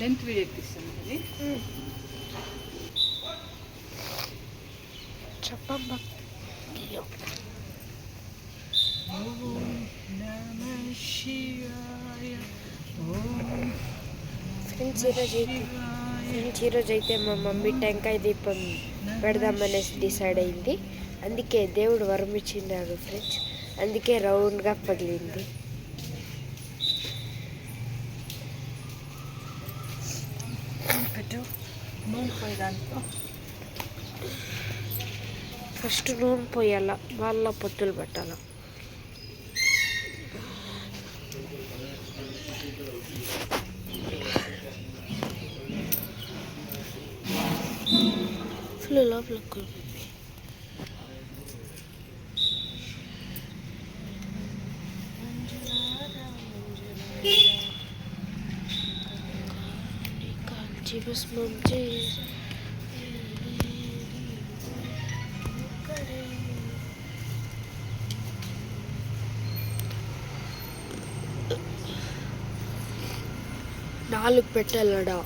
Length video తీస్తాను అది. Friends ఈరోజు అయితే ఫ్రెండ్స్ ఈరోజు అయితే మా మమ్మీ టెంకాయ దీపం పెడదామనేసి డిసైడ్ అయింది. అందుకే దేవుడు వరం ఇచ్చినాడు ఫ్రెండ్స్. అందుకే రౌండ్గా పగిలింది పెట్టు నూనె పోయి దాంట్లో ఫస్ట్ నూనె పోయాల వాళ్ళ పొత్తులు పెట్టాల ఫుల్ లోపల కాల్చి భస్మం చేసి నాలుగు పెట్టాలడా?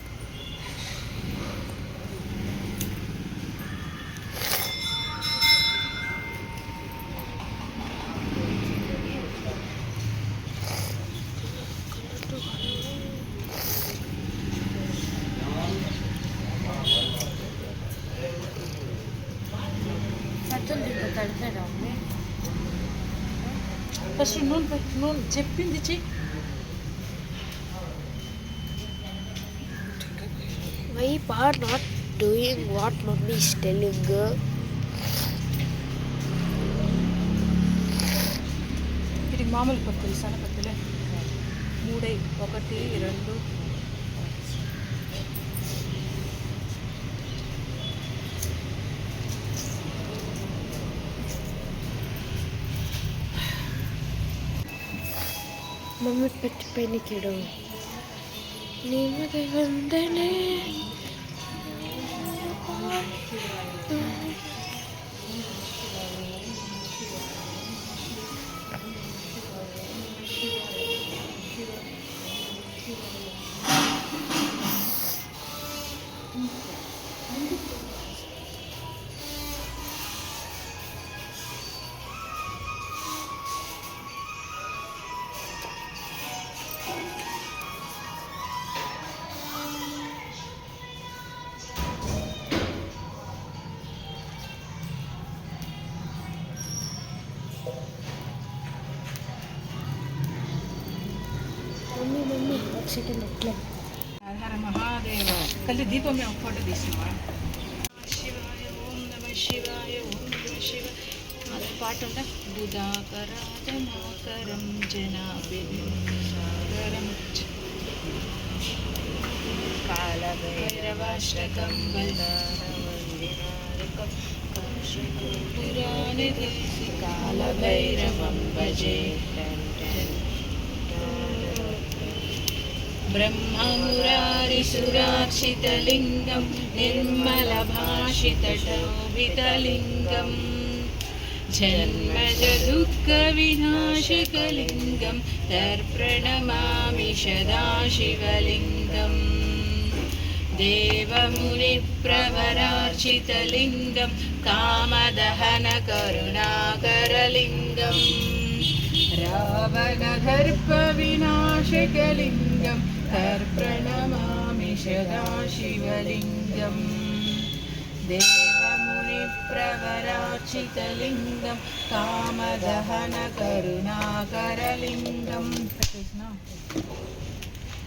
ఫస్ట్ నూనె పెట్టు నూనె చెప్పింది చెయ్యి why are not doing what mummy is telling ఇది మామూలు పత్తులు. సన్నపత్తులే మూడై ఒకటి రెండు మమ్మీ పెట్టి పైన కిడు నిమ్మది సెకండ్ ఎట్లా? హర మహాదేవ. తల్లి దీపం మేము ఫోటో తీసినవా? శివాయ ఓం నమ శివాయ ఓం నమ శివ. అదే పాట ఉందా? బుధాకరాజమాకరం జనాభిరం కాళభైరవాష్టకం బల్లారవందినారకం పురాణి కాళభైరవం భజే ब्रह्ममुरारिसुरार्चितलिङ्गं निर्मलभाषितटोभितलिङ्गं जन्मजदुःखविनाशकलिङ्गं तर्प्रणमामि तर्प्रणमामिषदाशिवलिङ्गं देवमुनिप्रवरार्चितलिङ्गं कामदहनकरुणाकरलिङ्गम्। रावणदर्पविनाशकलिङ्गम् तर्प्रणमामि सदाशिवलिङ्गम् देवमुनिप्रवरार्चितलिङ्गं कामदहनकरुणाकरलिङ्गम्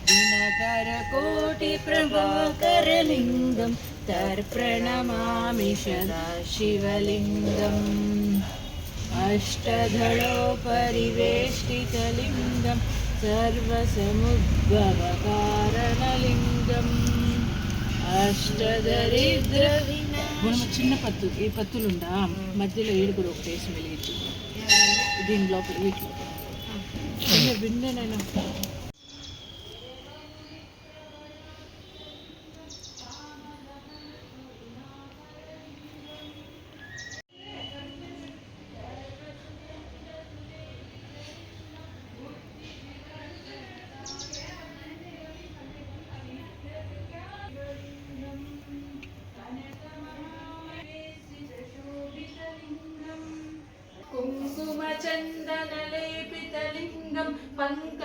दिनकरकोटिप्रभाकरलिङ्गं तर्प्रणमामि सदाशिवलिङ्गम् अष्टधळोपरिवेष्टितलिङ्गं సర్వసముద్భవకారణలింగం. అష్టదరిద్ర మనం చిన్న పత్తు ఈ పత్తులుందా? మధ్యలో ఏడుగురు ఒకటి వేసి మెలిగించు దీని లోపల వీటిలో విన్నేనైనా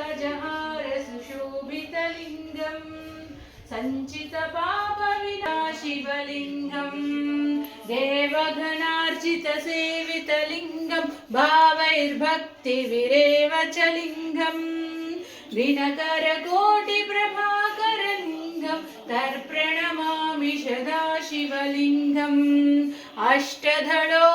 విరాజహార సుశోభితలింగం సంచిత పాప వినాశివలింగం దేవగణార్జిత సేవితలింగం భావైర్భక్తి విరేవ చ లింగం వినకరకోటి ప్రభాకరలింగం తర్ప్రణమామి సదాశివలింగం అష్టధడో